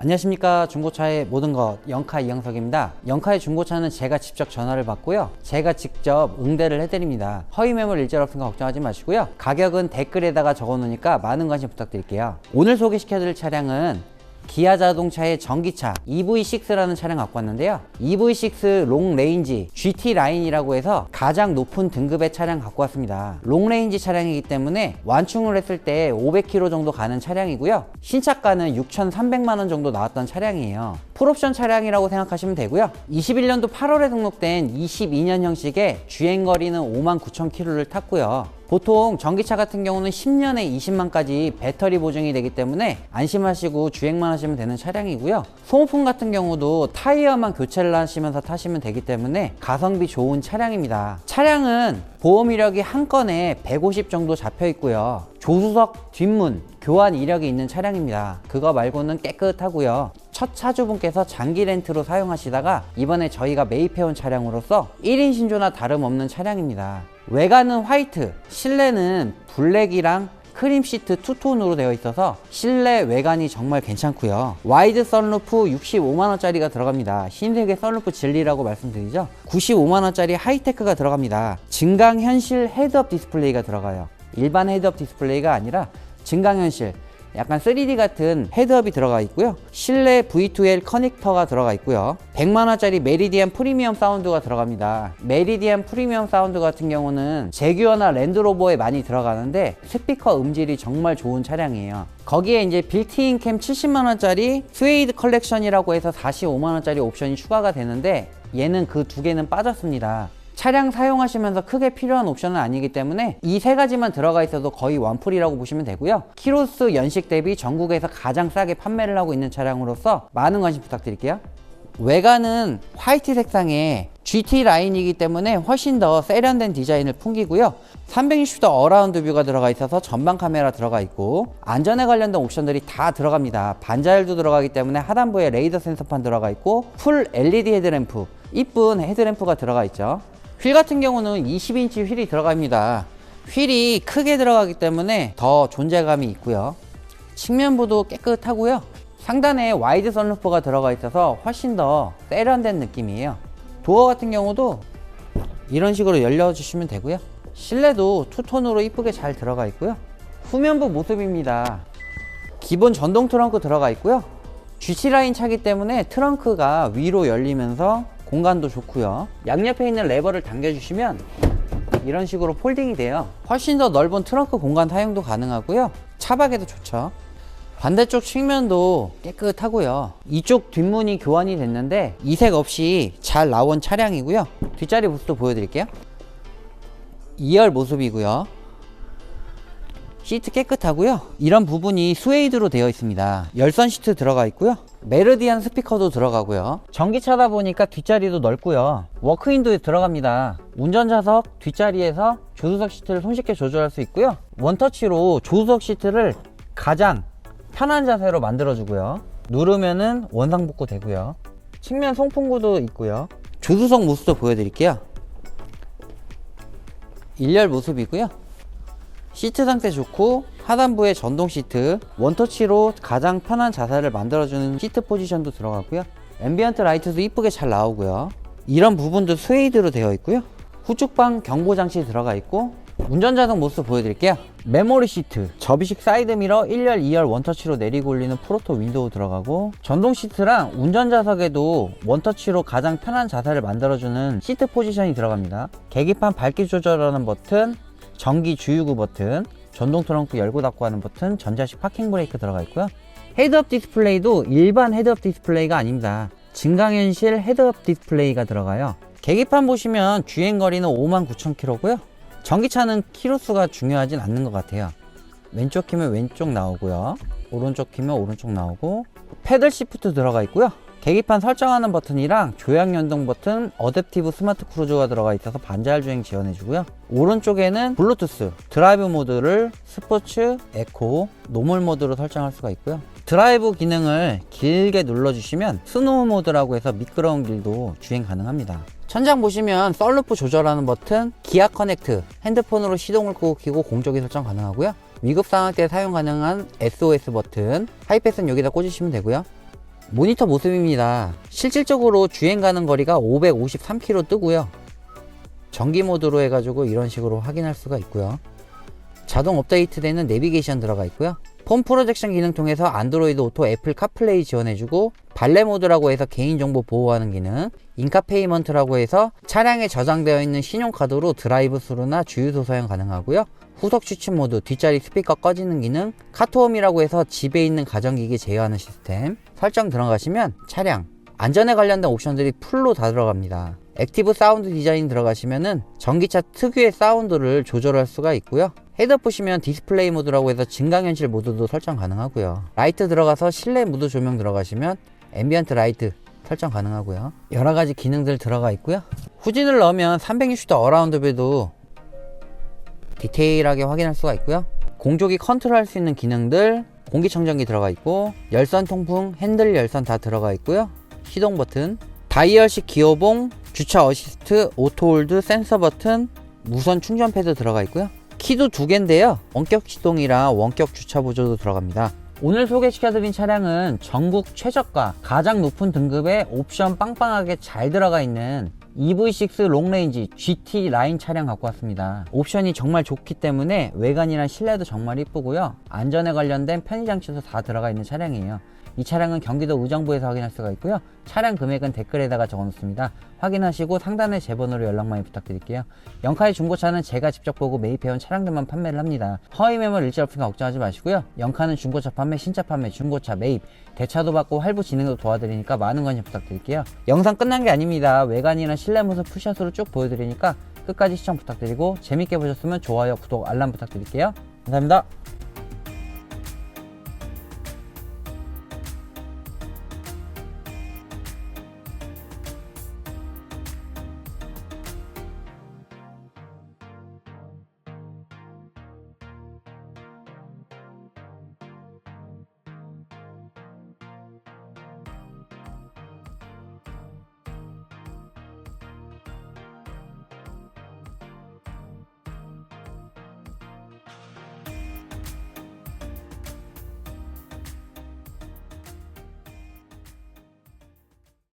안녕하십니까. 중고차의 모든 것 영카 이영석입니다. 영카의 중고차는 제가 직접 전화를 받고요. 제가 직접 응대를 해드립니다. 허위 매물 일절 없으니까 걱정하지 마시고요. 가격은 댓글에다가 적어 놓으니까 많은 관심 부탁드릴게요. 오늘 소개시켜 드릴 차량은 기아 자동차의 전기차 EV6라는 차량 갖고 왔는데요. EV6 롱레인지 GT 라인이라고 해서 가장 높은 등급의 차량 갖고 왔습니다. 롱레인지 차량이기 때문에 완충을 했을 때 500km 정도 가는 차량이고요. 신차가는 6,300만 원 정도 나왔던 차량이에요. 풀옵션 차량이라고 생각하시면 되고요. 21년도 8월에 등록된 22년 형식의 주행거리는 5만 9천 킬로를 탔고요. 보통 전기차 같은 경우는 10년에 20만까지 배터리 보증이 되기 때문에 안심하시고 주행만 하시면 되는 차량이고요. 소모품 같은 경우도 타이어만 교체를 하시면서 타시면 되기 때문에 가성비 좋은 차량입니다. 차량은 보험 이력이 한 건에 150 정도 잡혀 있고요. 조수석 뒷문 교환 이력이 있는 차량입니다. 그거 말고는 깨끗하고요. 첫 차주분께서 장기 렌트로 사용하시다가 이번에 저희가 매입해온 차량으로서 1인 신조나 다름없는 차량입니다. 외관은 화이트, 실내는 블랙이랑 크림 시트 투톤으로 되어 있어서 실내 외관이 정말 괜찮고요. 와이드 썬루프 65만원짜리가 들어갑니다. 흰색의 썬루프 진리라고 말씀드리죠. 95만원짜리 하이테크가 들어갑니다. 증강현실 헤드업 디스플레이가 들어가요. 일반 헤드업 디스플레이가 아니라 증강현실 약간 3D 같은 헤드업이 들어가 있고요. 실내 V2L 커넥터가 들어가 있고요. 100만원짜리 메리디안 프리미엄 사운드가 들어갑니다. 메리디안 프리미엄 사운드 같은 경우는 제규어나 랜드로버에 많이 들어가는데 스피커 음질이 정말 좋은 차량이에요. 거기에 이제 빌트인 캠 70만원짜리 스웨이드 컬렉션이라고 해서 45만원짜리 옵션이 추가가 되는데 얘는 그 두 개는 빠졌습니다. 차량 사용하시면서 크게 필요한 옵션은 아니기 때문에 이 세 가지만 들어가 있어도 거의 원풀이라고 보시면 되고요. 키로수 연식 대비 전국에서 가장 싸게 판매를 하고 있는 차량으로서 많은 관심 부탁드릴게요. 외관은 화이트 색상의 GT 라인이기 때문에 훨씬 더 세련된 디자인을 풍기고요. 360도 어라운드 뷰가 들어가 있어서 전방 카메라 들어가 있고 안전에 관련된 옵션들이 다 들어갑니다. 반자율도 들어가기 때문에 하단부에 레이더 센서판 들어가 있고 풀 LED 헤드램프 이쁜 헤드램프가 들어가 있죠. 휠 같은 경우는 20인치 휠이 들어갑니다. 휠이 크게 들어가기 때문에 더 존재감이 있고요. 측면부도 깨끗하고요. 상단에 와이드 선루프가 들어가 있어서 훨씬 더 세련된 느낌이에요. 도어 같은 경우도 이런 식으로 열려주시면 되고요. 실내도 투톤으로 이쁘게 잘 들어가 있고요. 후면부 모습입니다. 기본 전동 트렁크 들어가 있고요. GT 라인 차기 때문에 트렁크가 위로 열리면서 공간도 좋고요. 양옆에 있는 레버를 당겨주시면 이런 식으로 폴딩이 돼요. 훨씬 더 넓은 트렁크 공간 사용도 가능하고요. 차박에도 좋죠. 반대쪽 측면도 깨끗하고요. 이쪽 뒷문이 교환이 됐는데 이색 없이 잘 나온 차량이고요. 뒷자리 모습도 보여드릴게요. 2열 모습이고요. 시트 깨끗하고요. 이런 부분이 스웨이드로 되어 있습니다. 열선 시트 들어가 있고요. 메르디안 스피커도 들어가고요. 전기차다 보니까 뒷자리도 넓고요. 워크인도 들어갑니다. 운전자석 뒷자리에서 조수석 시트를 손쉽게 조절할 수 있고요. 원터치로 조수석 시트를 가장 편한 자세로 만들어주고요. 누르면은 원상복구 되고요. 측면 송풍구도 있고요. 조수석 모습도 보여드릴게요. 1열 모습이고요. 시트 상태 좋고 하단부에 전동 시트 원터치로 가장 편한 자세를 만들어주는 시트 포지션도 들어가고요. 앰비언트 라이트도 이쁘게 잘 나오고요. 이런 부분도 스웨이드로 되어 있고요. 후측방 경보 장치 들어가 있고 운전자석 모습 보여드릴게요. 메모리 시트 접이식 사이드미러 1열 2열 원터치로 내리고 올리는 프로토 윈도우 들어가고 전동 시트랑 운전자석에도 원터치로 가장 편한 자세를 만들어주는 시트 포지션이 들어갑니다. 계기판 밝기 조절하는 버튼 전기 주유구 버튼, 전동 트렁크 열고 닫고 하는 버튼, 전자식 파킹 브레이크 들어가 있고요. 헤드업 디스플레이도 일반 헤드업 디스플레이가 아닙니다. 증강현실 헤드업 디스플레이가 들어가요. 계기판 보시면 주행거리는 59,000km고요. 전기차는 키로수가 중요하진 않는 것 같아요. 왼쪽 키면 왼쪽 나오고요. 오른쪽 키면 오른쪽 나오고 패들 시프트 들어가 있고요. 계기판 설정하는 버튼이랑 조향 연동 버튼, 어댑티브 스마트 크루즈가 들어가 있어서 반자율 주행 지원해 주고요. 오른쪽에는 블루투스, 드라이브 모드를 스포츠, 에코, 노멀 모드로 설정할 수가 있고요. 드라이브 기능을 길게 눌러주시면 스노우 모드라고 해서 미끄러운 길도 주행 가능합니다. 천장 보시면 썰루프 조절하는 버튼, 기아 커넥트, 핸드폰으로 시동을 끄고 키고 공조기 설정 가능하고요. 위급 상황 때 사용 가능한 SOS 버튼, 하이패스는 여기다 꽂으시면 되고요. 모니터 모습입니다. 실질적으로 주행 가는 거리가 553km 뜨고요. 전기 모드로 해가지고 이런 식으로 확인할 수가 있고요. 자동 업데이트되는 내비게이션 들어가 있고요. 폰 프로젝션 기능 통해서 안드로이드 오토 애플 카플레이 지원해주고 발레 모드라고 해서 개인정보 보호하는 기능 인카페이먼트라고 해서 차량에 저장되어 있는 신용카드로 드라이브 스루나 주유소 사용 가능하고요. 후석 추측 모드, 뒷자리 스피커 꺼지는 기능, 카트홈이라고 해서 집에 있는 가전기기 제어하는 시스템 설정 들어가시면 차량 안전에 관련된 옵션들이 풀로 다 들어갑니다. 액티브 사운드 디자인 들어가시면은 전기차 특유의 사운드를 조절할 수가 있고요. 헤드업 보시면 디스플레이 모드라고 해서 증강현실 모드도 설정 가능하고요. 라이트 들어가서 실내 무드 조명 들어가시면 앰비언트 라이트 설정 가능하고요. 여러 가지 기능들 들어가 있고요. 후진을 넣으면 360도 어라운드 뷰도 디테일하게 확인할 수가 있고요. 공조기 컨트롤할 수 있는 기능들 공기청정기 들어가 있고 열선 통풍, 핸들 열선 다 들어가 있고요. 시동 버튼, 다이얼식 기어봉, 주차 어시스트, 오토홀드, 센서 버튼, 무선 충전 패드 들어가 있고요. 키도 두 개인데요. 원격 시동이랑 원격 주차 보조도 들어갑니다. 오늘 소개시켜드린 차량은 전국 최저가 가장 높은 등급의 옵션 빵빵하게 잘 들어가 있는 EV6 롱레인지 GT 라인 차량 갖고 왔습니다. 옵션이 정말 좋기 때문에 외관이나 실내도 정말 이쁘고요. 안전에 관련된 편의장치도 다 들어가 있는 차량이에요. 이 차량은 경기도 의정부에서 확인할 수가 있고요. 차량 금액은 댓글에다가 적어놓습니다. 확인하시고 상단의 제 번호로 연락 많이 부탁드릴게요. 영카의 중고차는 제가 직접 보고 매입해온 차량들만 판매를 합니다. 허위 매물 일절 없으니까 걱정하지 마시고요. 영카는 중고차 판매, 신차 판매, 중고차 매입, 대차도 받고 할부 진행도 도와드리니까 많은 관심 부탁드릴게요. 영상 끝난 게 아닙니다. 외관이나 실내 모습 푸샷으로 쭉 보여드리니까 끝까지 시청 부탁드리고 재밌게 보셨으면 좋아요, 구독, 알람 부탁드릴게요. 감사합니다.